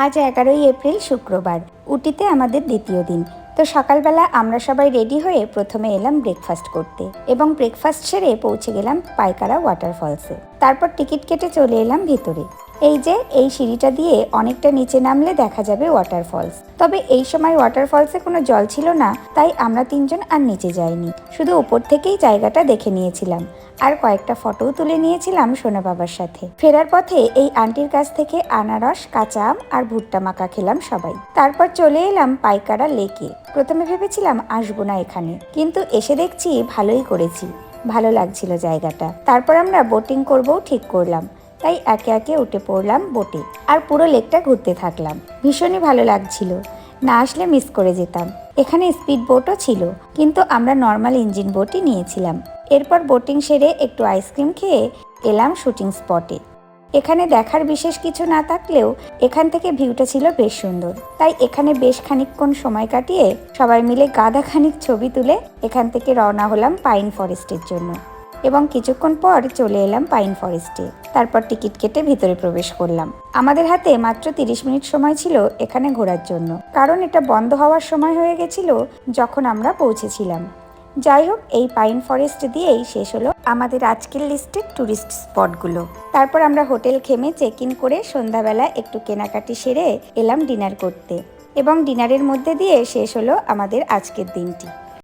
আজ এগারোই এপ্রিল শুক্রবার, উটিতে আমাদের দ্বিতীয় দিন। তো সকালবেলা আমরা সবাই রেডি হয়ে প্রথমে এলাম ব্রেকফাস্ট করতে এবং ব্রেকফাস্ট সেরে পৌঁছে গেলাম পাইকারা ওয়াটারফলসে তারপর টিকিট কেটে চলে এলাম ভিতরে। এই যে, এই সিঁড়িটা দিয়ে অনেকটা নিচে নামলে দেখা যাবে ওয়াটারফলস তবে এই সময় ওয়াটারফলসে কোনো জল ছিল না, তাই আমরা তিনজন আর নিচে যাইনি। শুধু উপর থেকেই জায়গাটা দেখে নিয়েছিলাম। আর কয়েকটা ফটোও তুলে নিয়েছিলাম সোনা বাবার সাথে। ফেরার পথে এই আন্টির কাছ থেকে আনারস, কাঁচা আম আর ভুট্টা মাখা খেলাম সবাই। তারপর চলে এলাম পাইকারা লেকে। প্রথমে ভেবেছিলাম আসব না এখানে, কিন্তু এসে দেখছি ভালোই করেছি। ভালো লাগছিল জায়গাটা। তারপর আমরা বোটিং করবও ঠিক করলাম। তাই একে একে উঠে পড়লাম বোটে আর পুরো লেকটা ঘুরতে থাকলাম। ভীষণই ভালো লাগছিল। না আসলে মিস করে যেতাম। এখানে স্পিড বোটও ছিল, কিন্তু আমরা নর্মাল ইঞ্জিন বোটই নিয়েছিলাম। এরপর বোটিং সেরে একটু আইসক্রিম খেয়ে এলাম শুটিং স্পটে এখানে দেখার বিশেষ কিছু না থাকলেও এখান থেকে ভিউটা ছিল বেশ সুন্দর। তাই এখানে বেশ খানিকক্ষণ সময় কাটিয়ে সবাই মিলে গাদা খানিক ছবি তুলে এখান থেকে রওনা হলাম পাইন ফরেস্টের জন্য। এবং কিছুক্ষণ পর চলে এলাম পাইন ফরেস্টে। তারপর টিকিট কেটে ভিতরে প্রবেশ করলাম। আমাদের হাতে মাত্র তিরিশ মিনিট সময় ছিল এখানে ঘোরার জন্য। কারণ এটা বন্ধ হওয়ার সময় হয়ে গেছিল যখন আমরা পৌঁছেছিলাম। যাই হোক, এই পাইন ফরেস্ট দিয়েই শেষ হলো আমাদের আজকের লিস্টের ট্যুরিস্ট স্পটগুলো। তারপর আমরা হোটেল খেমে চেক ইন করে সন্ধ্যাবেলা একটু কেনাকাটি সেরে এলাম ডিনার করতে। এবং ডিনারের মধ্যে দিয়ে শেষ হলো আমাদের আজকের দিনটি।